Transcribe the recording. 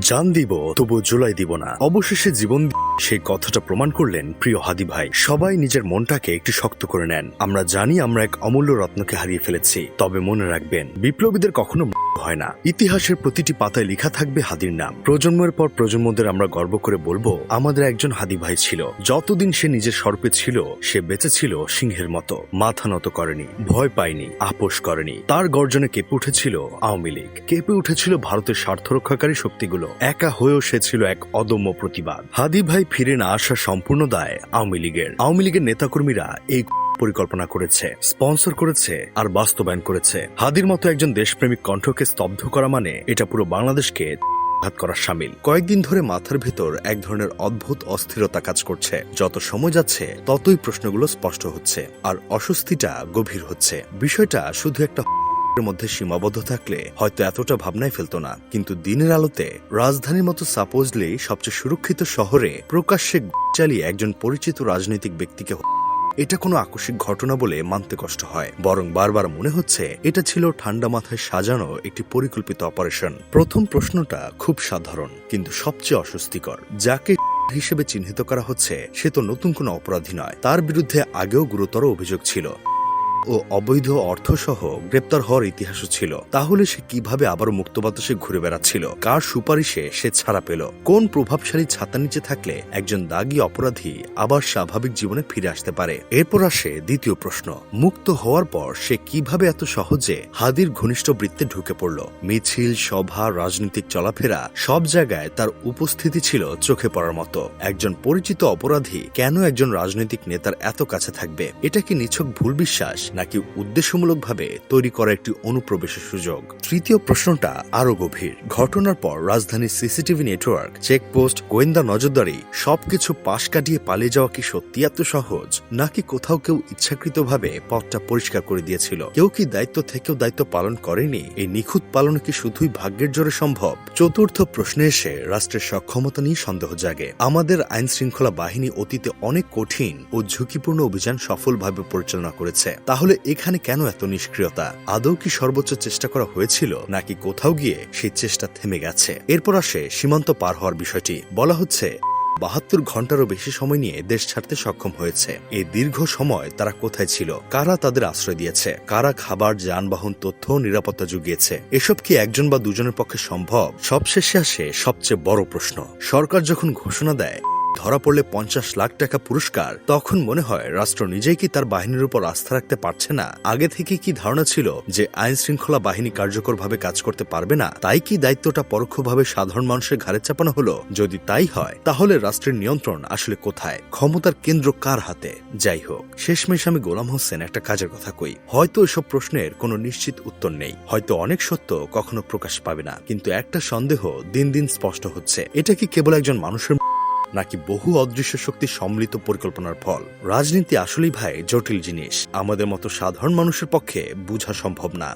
জান দিব তবু জুলাই দিব না। অবশেষে জীবন সেই কথাটা প্রমাণ করলেন প্রিয় হাদি ভাই। সবাই নিজের মনটাকে একটু শক্ত করে নেন। আমরা জানি আমরা এক অমূল্য রত্নকে হারিয়ে ফেলেছি, তবে মনে রাখবেন, বিপ্লবীদের কখনো হয় না। ইতিহাসের প্রতিটি পাতায় লেখা থাকবে হাদির নাম। প্রজন্মের পর প্রজন্মদের আমরা গর্ব করে বলব, আমাদের একজন হাদি ভাই ছিল। যতদিন সে নিজের সর্পে ছিল, সে বেঁচে ছিল সিংহের মতো। মাথা নত করেনি, ভয় পায়নি, আপোষ করেনি। তার গর্জনে কেঁপে উঠেছিল আওয়ামী লীগ। কেঁপে উঠেছিল ভারতের স্বার্থ রক্ষাকারী শক্তিগুলো। একা হয়েও সে ছিল এক অদম্য প্রতিবাদ। হাদি ভাই ফিরে না আসা সম্পূর্ণ দায় আওয়ামী লীগের। আওয়ামী লীগের নেতাকর্মীরা এই পরিকল্পনা করেছে, স্পন্সর করেছে আর বাস্তবায়ন করেছে। হাদির মতো একজন দেশপ্রেমিক কণ্ঠকে স্তব্ধ করা মানে এটা পুরো বাংলাদেশকে ঘাত করা সামিল। কয়েকদিন ধরে মাথার ভেতর এক ধরনের অদ্ভুত অস্থিরতা কাজ করছে। যত সময় যাচ্ছে, ততই প্রশ্নগুলো স্পষ্ট হচ্ছে আর অস্বস্তিটা গভীর হচ্ছে। বিষয়টা শুধু একটা মধ্যে সীমাবদ্ধ থাকলে হয়তো এতটা ভাবনায় ফেলতো না। কিন্তু দিনের আলোতে রাজধানীর মতো সাপোজলি সবচেয়ে সুরক্ষিত শহরে প্রকাশ্যে চালিয়ে একজন পরিচিত রাজনৈতিক ব্যক্তিকে এটা কোনো আকস্মিক ঘটনা বলে মানতে কষ্ট হয়। বরং বারবার মনে হচ্ছে এটা ছিল ঠান্ডা মাথায় সাজানো একটি পরিকল্পিত অপারেশন। প্রথম প্রশ্নটা খুব সাধারণ, কিন্তু সবচেয়ে অস্বস্তিকর। যাকে হিসেবে চিহ্নিত করা হচ্ছে, সে তো নতুন কোনো অপরাধী নয়। তার বিরুদ্ধে আগেও গুরুতর অভিযোগ ছিল। ও অবৈধ অর্থসহ গ্রেপ্তার হওয়ার ইতিহাসও ছিল। তাহলে সে কীভাবে আবারও মুক্ত বাতাসে ঘুরে বেড়াচ্ছিল? কার সুপারিশে সে ছাড়া পেল? কোন প্রভাবশালী ছাতা নিচে থাকলে একজন দাগী অপরাধী আবার স্বাভাবিক জীবনে ফিরে আসতে পারে? এরপর আসে দ্বিতীয় প্রশ্ন। মুক্ত হওয়ার পর সে কীভাবে এত সহজে হাদির ঘনিষ্ঠ বৃত্তে ঢুকে পড়ল? মিছিল, সভা, রাজনৈতিক চলাফেরা সব জায়গায় তার উপস্থিতি ছিল চোখে পড়ার মতো। একজন পরিচিত অপরাধী কেন একজন রাজনৈতিক নেতার এত কাছে থাকবে? এটা কি নিছক ভুল বিশ্বাস? নাকি উদ্দেশ্যমূলকভাবে তৈরি করা একটি অনুপ্রবেশের সুযোগ? তৃতীয় প্রশ্নটা আরও গভীর। ঘটনার পর রাজধানীর সিসিটিভি নেটওয়ার্ক, চেকপোস্ট, গোয়েন্দা নজরদারি, সবকিছু পাশ কাটিয়ে পালিয়ে যাওয়া কি সত্যি এত সহজ? নাকি কোথাও কেউ ইচ্ছাকৃতভাবে পথটা পরিষ্কার করে দিয়েছিল? কেউ কি দায়িত্ব থেকেও দায়িত্ব পালন করেনি? এই নিখুঁত পালন কি শুধুই ভাগ্যের জোরে সম্ভব? চতুর্থ প্রশ্নে এসে রাষ্ট্রের সক্ষমতা নিয়ে সন্দেহ জাগে। আমাদের আইন শৃঙ্খলা বাহিনী অতীতে অনেক কঠিন ও ঝুঁকিপূর্ণ অভিযান সফলভাবে পরিচালনা করেছে। তাহলে এখানে কেন এত নিষ্ক্রিয়তা? আদৌ কি সর্বোচ্চ চেষ্টা করা হয়েছিল, নাকি কোথাও গিয়ে সেই চেষ্টা থেমে গেছে? এরপর আসে সীমান্ত পার হওয়ার বিষয়টি। বলা হচ্ছে, বাহাত্তর ঘন্টারও বেশি সময় নিয়ে দেশ ছাড়তে সক্ষম হয়েছে। এই দীর্ঘ সময় তারা কোথায় ছিল? কারা তাদের আশ্রয় দিয়েছে? কারা খাবার, যানবাহন, তথ্য নিরাপত্তা জুগিয়েছে? এসব কি একজন বা দুজনের পক্ষে সম্ভব? সবশেষে আসে সবচেয়ে বড় প্রশ্ন। সরকার যখন ঘোষণা দেয় ধরা পড়লে পঞ্চাশ লাখ টাকা পুরস্কার। তখন মনে হয় রাষ্ট্র নিজেই কি তার বাহিনীর উপর আস্থা রাখতে পারছে না? আগে থেকে কি ধারণা ছিল যে আইন শৃঙ্খলা বাহিনী কার্যকরভাবে কাজ করতে পারবে না? তাই কি দায়িত্বটা পরোক্ষভাবে সাধারণ মানুষের ঘাড়ে চাপানো হলো? যদি তাই হয়, তাহলে রাষ্ট্রের নিয়ন্ত্রণ আসলে কোথায়? ক্ষমতার কেন্দ্র কার হাতে? যাই হোক, শেষমেশ আমি গোলাম হোসেন একটা কাজের কথা কই। হয়তো এসব প্রশ্নের কোনো নিশ্চিত উত্তর নেই। হয়তো অনেক সত্য কখনো প্রকাশ পাবে না। কিন্তু একটা সন্দেহ দিন দিন স্পষ্ট হচ্ছে। এটা কি কেবল একজন মানুষের নাকি বহু অদৃশ্য শক্তি সম্মিলিত পরিকল্পনার ফল? রাজনীতি আসলেই ভাই জটিল জিনিস। আমাদের মতো সাধারণ মানুষের পক্ষে বোঝা সম্ভব না।